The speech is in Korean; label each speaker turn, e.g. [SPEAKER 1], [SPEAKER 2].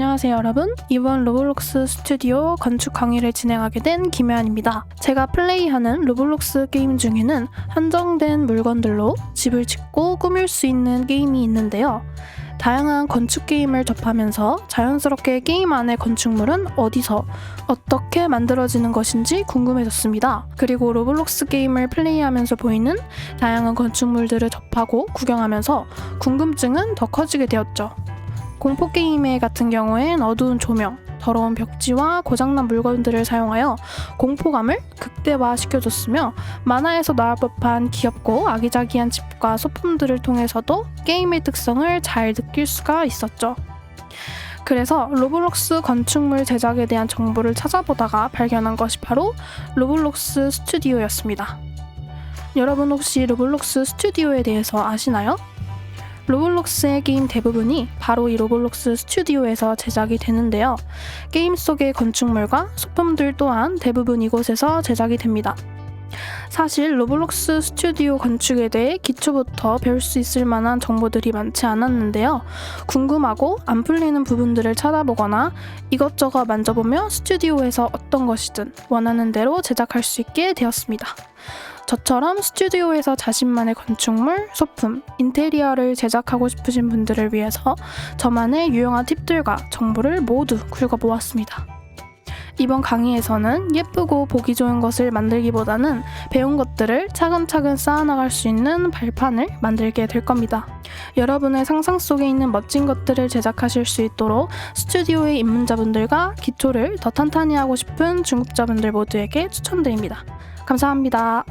[SPEAKER 1] 안녕하세요 여러분 이번 로블록스 스튜디오 건축 강의를 진행하게 된 김혜안입니다 제가 플레이하는 로블록스 게임 중에는 한정된 물건들로 집을 짓고 꾸밀 수 있는 게임이 있는데요 다양한 건축 게임을 접하면서 자연스럽게 게임 안의 건축물은 어디서 어떻게 만들어지는 것인지 궁금해졌습니다. 그리고 로블록스 게임을 플레이하면서 보이는 다양한 건축물들을 접하고 구경하면서 궁금증은 더 커지게 되었죠. 공포 게임의 같은 경우엔 어두운 조명, 더러운 벽지와 고장난 물건들을 사용하여 공포감을 극대화시켜줬으며 만화에서 나올 법한 귀엽고 아기자기한 집과 소품들을 통해서도 게임의 특성을 잘 느낄 수가 있었죠. 그래서 로블록스 건축물 제작에 대한 정보를 찾아보다가 발견한 것이 바로 로블록스 스튜디오였습니다. 여러분 혹시 로블록스 스튜디오에 대해서 아시나요? 로블록스의 게임 대부분이 바로 이 로블록스 스튜디오에서 제작이 되는데요. 게임 속의 건축물과 소품들 또한 대부분 이곳에서 제작이 됩니다. 사실 로블록스 스튜디오 건축에 대해 기초부터 배울 수 있을 만한 정보들이 많지 않았는데요. 궁금하고 안 풀리는 부분들을 찾아보거나 이것저것 만져보며 스튜디오에서 어떤 것이든 원하는 대로 제작할 수 있게 되었습니다. 저처럼 스튜디오에서 자신만의 건축물, 소품, 인테리어를 제작하고 싶으신 분들을 위해서 저만의 유용한 팁들과 정보를 모두 긁어보았습니다. 이번 강의에서는 예쁘고 보기 좋은 것을 만들기보다는 배운 것들을 차근차근 쌓아나갈 수 있는 발판을 만들게 될 겁니다. 여러분의 상상 속에 있는 멋진 것들을 제작하실 수 있도록 스튜디오의 입문자분들과 기초를 더 탄탄히 하고 싶은 중급자분들 모두에게 추천드립니다. 감사합니다.